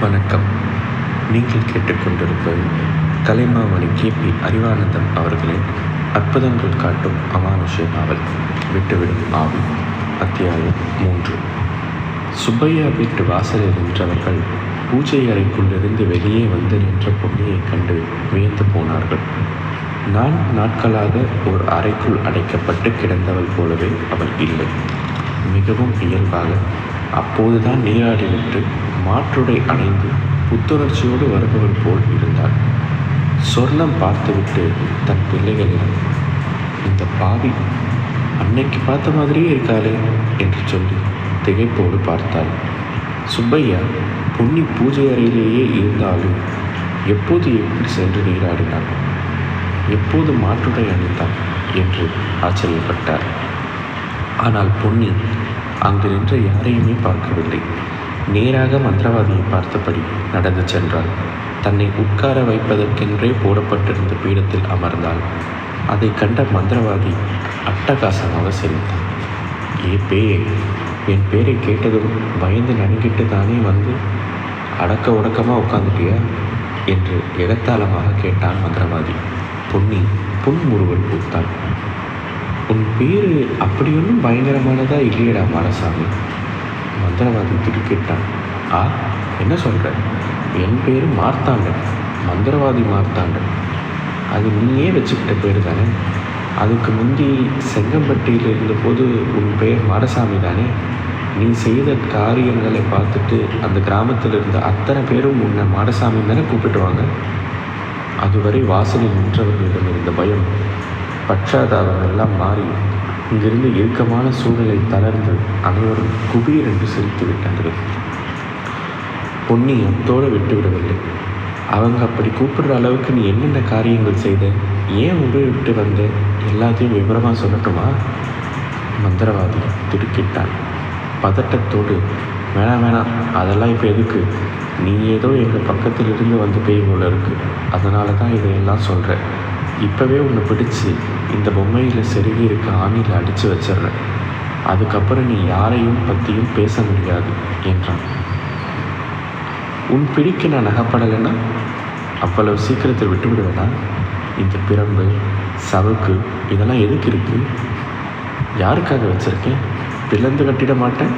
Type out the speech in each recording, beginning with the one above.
வணக்கம். நீங்கள் கேட்டுக்கொண்டிருப்பது கலைமாமணி கேபி அறிவானந்தம் அவர்களின் அற்புதங்கள் காட்டும் அமானுஷ நாவல். விட்டுவிடும் ஆவி. அத்தியாயம் மூன்று. சுப்பையா வீட்டு வாசலில் நின்றவர்கள் பூஜை அறைக்குள்ளிருந்து வெளியே வந்து நின்ற பொன்னியை கண்டு வியந்து போனார்கள். நான் நாட்களாக ஒரு அறைக்குள் அடைக்கப்பட்டு கிடந்தவள் போலவே அவள் இல்லை. மிகவும் இயல்பாக அப்போதுதான் நீராடிவிட்டு மாற்றுடை அடைந்து புத்துணர்ச்சியோடு வருபவள் போல் இருந்தாள். சொர்ணம் பார்த்துவிட்டு தன் பிள்ளைகளிடம் இந்த பாவி அன்னைக்கு பார்த்த மாதிரியே இருக்காளே என்று சொல்லி திகைப்போடு பார்த்தாள். சுப்பையா பொன்னி பூஜை அறையிலேயே இருந்தாலும் எப்போது எப்படி சென்று நீராடினாள்? எப்போது மாற்றுடை அணிந்தான்? என்று ஆச்சரியப்பட்டார். ஆனால் பொன்னி அங்கு நின்ற யாரையுமே பார்க்கவில்லை. நேராக மந்திரவாதியை பார்த்தபடி நடந்து சென்றாள். தன்னை உட்கார வைப்பதற்கென்றே போடப்பட்டிருந்த பீடத்தில் அமர்ந்தாள். அதை கண்ட மந்திரவாதி அட்டகாசமாக சிரித்தான் ஏ பே என் பேரை கேட்டதும் பயந்து நடுங்கிட்டு தானே வந்து அடக்க உடக்கமாக உட்காந்துட்டியா என்று எகத்தாளமாக கேட்டான் மந்திரவாதி. பொன்னி புன்முறுவல் பூத்தான் உன் பேர் அப்படி ஒன்றும் பயங்கரமானதா இல்லையடா மாடசாமி. மந்திரவாதி திடுக்கிட்டான் ஆ என்ன சொல்கிற என் பேர் மார்த்தாண்டன். மந்திரவாதி மார்த்தாண்டன். அது நீயே வச்சுக்கிட்ட பேர் தானே? அதுக்கு முந்தி செங்கம்பட்டியில் இருந்தபோது உன் பெயர் மாடசாமி தானே? நீ செய்த காரியங்களை பார்த்துட்டு அந்த கிராமத்தில் இருந்த அத்தனை பேரும் உன்னை மாடசாமி தானே கூப்பிட்டுவாங்க அதுவரை வாசலில் நின்றவர்களிடம் இருந்த பயம் பச்சாதாபம் எல்லாம் மாறி இங்கிருந்து இறுக்கமான சூழலை தளர்ந்து அனைவரும் குபீர் என்று சிரித்து விட்டார்கள் பொன்னி அத்தோடு விட்டு விடவில்லை. அவங்க அப்படி கூப்பிடுற அளவுக்கு நீ என்னென்ன காரியங்கள் செய்த? ஏன் உடை விட்டு வந்த? எல்லாத்தையும் விவரமாக சொல்லட்டுமா? மந்திரவாதி திடுக்கிட்டான். பதட்டத்தோடு வேணாம் வேணாம் அதெல்லாம் இப்போ எதுக்கு? நீ ஏதோ எங்கள் பக்கத்தில் இருந்து வந்து பேய் போல இருக்கு. அதனால தான் இதையெல்லாம் சொல்கிறேன் இப்போவே உன்னை பிடிச்சி இந்த பொம்மையில் செருகி இருக்க ஆணியில் அடித்து வச்சிடுறேன். அதுக்கப்புறம் நீ யாரையும் பற்றியும் பேச முடியாது என்றான். உன் பிடிக்கு நான் நகைப்படலைன்னா? அவ்வளவு சீக்கிரத்தில் விட்டு விடுவேனா இந்த பிரம்பு சவுக்கு இதெல்லாம் எதுக்கு இருக்குது யாருக்காக வச்சுருக்கேன் பிளந்து கட்டிட மாட்டேன்?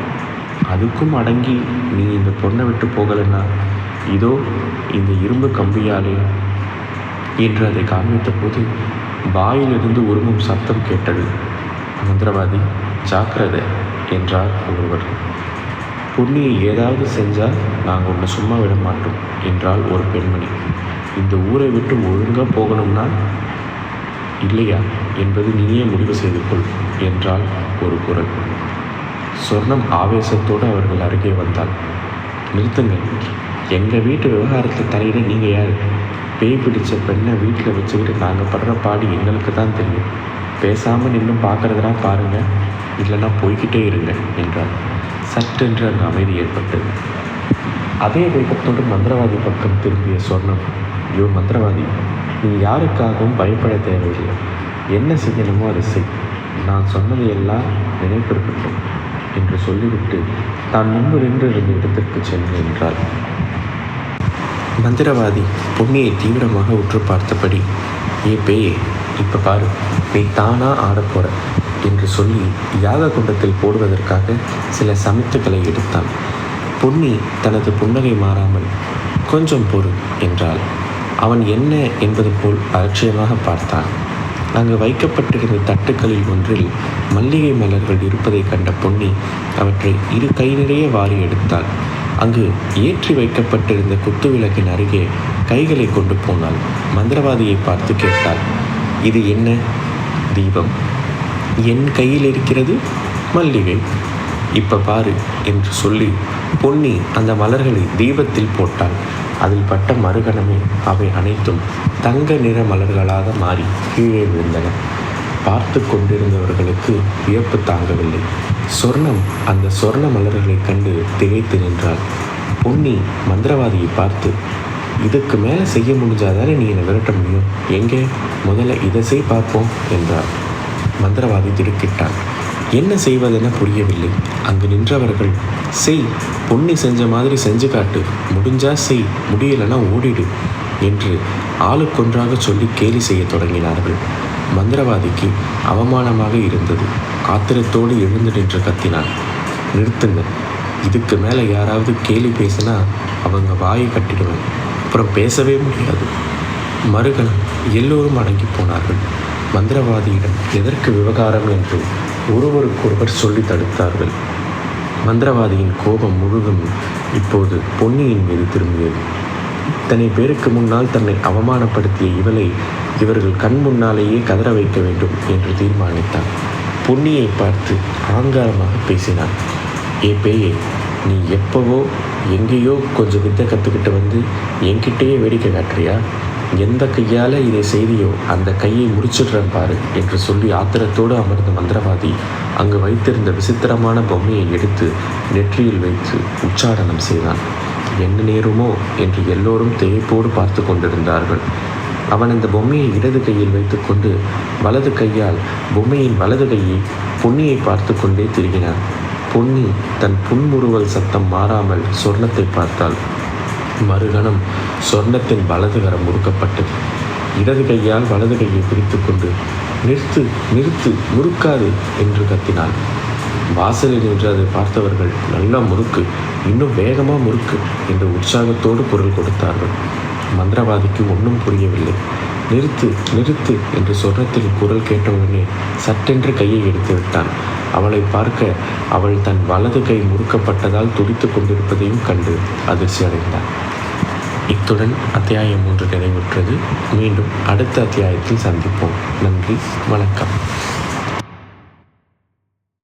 அதுக்கும் அடங்கி நீ இந்த பொண்ணை விட்டு போகலைன்னா? இதோ இந்த இரும்பு கம்பியாலே. என்று அதை காண்பித்த போது வாயிலிருந்து உருமும் சத்தம் கேட்டது. மந்திரவாதி ஜாக்கிரதை என்றார் ஒருவர். புண்ணியை ஏதாவது செஞ்சால் நாங்கள் உன்னை சும்மா விட மாட்டோம் என்றால் ஒரு பெண்மணி. இந்த ஊரை விட்டு ஒழுங்காக போகணும்னா? இல்லையா என்பது நீயே முடிவு செய்து கொள் என்றால் ஒரு குரல். சொர்ணம் ஆவேசத்தோடு அவர்கள் அருகே வந்தாள். நிறுத்துங்க எங்கள் வீட்டு விவகாரத்தை தலையிட நீங்கள் யார்? பேய் பிடிச்ச பெண்ணை வீட்டில் வச்சுக்கிட்டு நாங்கள் படுற பாடு எங்களுக்கு தான் தெரியும். பேசாமல் நின்றும் பார்க்குறதுனா பாருங்கள் இல்லைன்னா போய்கிட்டே இருங்க என்றார் சட்டென்று அங்கு அமைதி ஏற்பட்டது. அதே வேகத்தோடு மந்திரவாதி பக்கம் திரும்பிய சொர்ணம் ஐயோ மந்திரவாதி நீ யாருக்காகவும் பயப்பட தேவையில்லை. என்ன செய்யணுமோ அதை செய். நான் சொன்னதையெல்லாம் நினைப்பிருக்கட்டும் என்று சொல்லிவிட்டு தான் முன்பு நின்று இருந்த இடத்திற்கு சென்று என்றாள். மந்திரவாதி பொன்னியை தீவிரமாக உற்று பார்த்தபடி ஏ பேயே இப்போ பாரு நீ தானா ஆடப்போற என்று சொல்லி யாக குண்டத்தில் போடுவதற்காக சில சமித்துக்களை எடுத்தான். பொன்னி தனது புன்னகை மாறாமல் கொஞ்சம் பொறு என்றாள். அவன் என்ன என்பது போல் அலட்சியமாக பார்த்தான். அங்கு வைக்கப்பட்டிருந்த தட்டுக்களில் ஒன்றில் மல்லிகை மலர்கள் இருப்பதை கண்ட பொன்னி அவற்றை இரு கை நிறைய வாரி எடுத்தாள். அங்கு ஏற்றி வைக்கப்பட்டிருந்த குத்துவிளக்கின் அருகே கைகளை கொண்டு போனாள். மந்திரவாதியை பார்த்து கேட்டாள் இது என்ன தீபம்? என் கையில் இருக்கிறது மல்லிகை. இப்போ பாரு என்று சொல்லி பொன்னி அந்த மலர்களை தீபத்தில் போட்டாள். அதில் பட்ட மறுகணமே அவை அனைத்தும் தங்க நிற மலர்களாக மாறி கீழே விழுந்தன. பார்த்து கொண்டிருந்தவர்களுக்கு வியப்பு தாங்கவில்லை. சொர்ணம் அந்த சொர்ண மலர்களைக் கண்டு திகைத்து நின்றாள். பொன்னி மந்திரவாதியை பார்த்து இதுக்கு மேலே செய்ய முடிஞ்சாதானே நீ என்னை விரட்ட முடியும்? எங்கே? முதல்ல இதை செய் பார்ப்போம் என்றார் மந்திரவாதி திடுக்கிட்டான் என்ன செய்வதென புரியவில்லை. அங்கு நின்றவர்கள் செய் பொன்னி செஞ்ச மாதிரி செஞ்சு காட்டு. முடிஞ்சா செய் முடியலனா ஓடிடு என்று ஆளுக்கொன்றாக சொல்லி கேலி செய்யத் தொடங்கினார்கள். மந்திரவாதிக்கு அவமானமாக இருந்தது. ஆத்திரத்தோடு எழுந்து நின்று கத்தினான். நிறுத்துங்க. இதுக்கு மேலே யாராவது கேலி பேசினா அவங்க வாயை கட்டிடுவேன். அப்புறம் பேசவே முடியாது. மறுகணம் எல்லோரும் அடங்கி போனார்கள். மந்திரவாதியிடம் எதற்கு விவகாரம்? என்று ஒருவருக்கொருவர் சொல்லி தடுத்தார்கள். மந்திரவாதியின் கோபம் முழுதும் இப்போது பொன்னியின் மீது திரும்பியது. இத்தனை பேருக்கு முன்னால் தன்னை அவமானப்படுத்திய இவளை இவர்கள் கண் முன்னாலேயே கதற வைக்க வேண்டும் என்று தீர்மானித்தான். பொன்னியை பார்த்து ஆங்காரமாக பேசினான். ஏ பேயே நீ எப்போவோ எங்கேயோ கொஞ்சம் வித்தை கற்றுக்கிட்டு வந்து என்கிட்டயே வேடிக்கை காட்டுறியா? எந்த கையால் இதை செய்தியோ அந்த கையை முடிச்சிடுறேன் பாரு என்று சொல்லி ஆத்திரத்தோடு அமர்ந்த மந்திரவாதி அங்கு வைத்திருந்த விசித்திரமான பொம்மையை எடுத்து நெற்றியில் வைத்து உச்சாடனம் செய்தான். என்ன நேருமோ? என்று எல்லோரும் திகைப்போடு பார்த்து கொண்டிருந்தார்கள். அவன் அந்த பொம்மையை இடது கையில் வைத்துக்கொண்டு வலது கையால் பொம்மையின் வலது கையை பொன்னியை பார்த்து கொண்டே திரும்பினான் பொன்னி தன் புன்முறுவல் சத்தம் மாறாமல் சொர்ணத்தை பார்த்தாள். மறுகணம் சொர்ணத்தின் வலது கரம் முறுக்கப்பட்டது. இடது கையால் வலது கையை பிடித்துக்கொண்டு நிறுத்து நிறுத்து முறுக்காது என்று கத்தினாள். வாசலில் நின்று அதை பார்த்தவர்கள் நல்லா முறுக்கு இன்னும் வேகமாக முறுக்கு என்று உற்சாகத்தோடு குரல் கொடுத்தார்கள். மந்திரவாதிக்கு ஒன்றும் புரியவில்லை. நிறுத்து நிறுத்து என்று சொர்ணத்தில் குரல் கேட்டவுடனே சட்டென்று கையை எடுத்து விட்டான். அவளை பார்க்க அவள் தன் வலது கை முறுக்கப்பட்டதால் துடித்து கொண்டிருப்பதையும் கண்டு அதிர்ச்சி அடைந்தான் இத்துடன் அத்தியாயம் ஒன்று நிறைவுற்றது. மீண்டும் அடுத்த அத்தியாயத்தில் சந்திப்போம். நன்றி வணக்கம்.